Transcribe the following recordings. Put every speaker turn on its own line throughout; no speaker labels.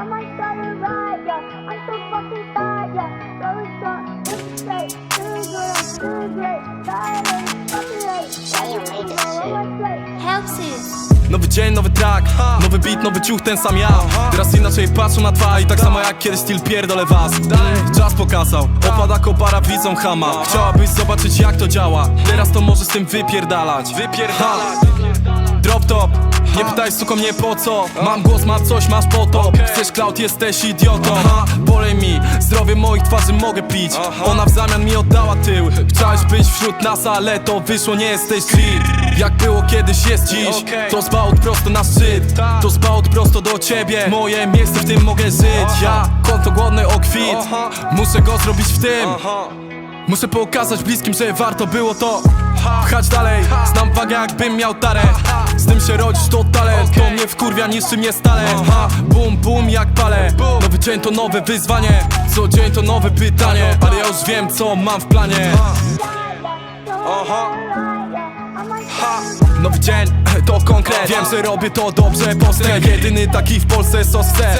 I might start a riot, yeah. I'm so fucking tired, great. Tired of fucking late.
Made this
my plate.
Helpsys.
Nowy dzień, nowy track, nowy beat, nowy ciuch, ten sam ja. Teraz inaczej patrzę na twa i tak samo jak kiedyś styl pierdolę was. Czas pokazał, opada kopara, widzą hama. Chciałabyś zobaczyć jak to działa. Teraz to możesz z tym wypierdalać. Wypierdalać nie pytaj suko mnie po co. Mam głos, mam coś, masz potop Chcesz cloud, jesteś idiotą. Bolej mi, zdrowie moich twarzy mogę pić. Ona w zamian mi oddała tył. Chciałeś być wśród nas, ale to wyszło, nie jesteś G Jak było kiedyś, jest dziś. To zbałt prosto na szczyt. To zbałt prosto do ciebie. Moje miejsce w tym mogę żyć. Ja, konto głodny o kwit. Muszę go zrobić w tym Muszę pokazać bliskim, że warto było to Pchać dalej, znam wagę jakbym miał tarę. Z tym się rodzisz to talent. To mnie wkurwia, niszczy mnie stale. Bum, bum, jak palę Nowy dzień to nowe wyzwanie. Co dzień to nowe pytanie. Ale ja już wiem co mam w planie.
Aha.
Nowy dzień to konkret. Wiem, że robię to dobrze, postęp Jedyny taki w Polsce, co chcę.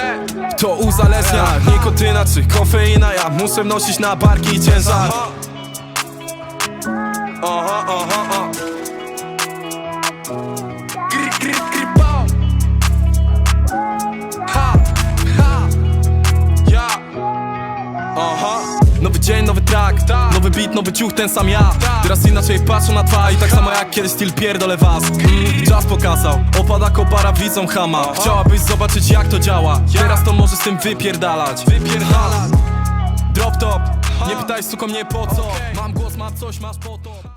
To uzależnia, nikotyna czy kofeina. Ja muszę nosić na barki ciężar. Aha, aha, dzień, nowy track Nowy beat, nowy ciuch, ten sam ja. Teraz inaczej patrzę na twa i tak samo jak kiedyś styl pierdolę was. Mm, Czas pokazał, opada kopara, widzą hama. Chciałabyś zobaczyć jak to działa. Teraz to możesz z tym wypierdalać. Wypierdalać. Drop top, nie pytaj suko mnie po co. Mam głos, mam coś, masz potop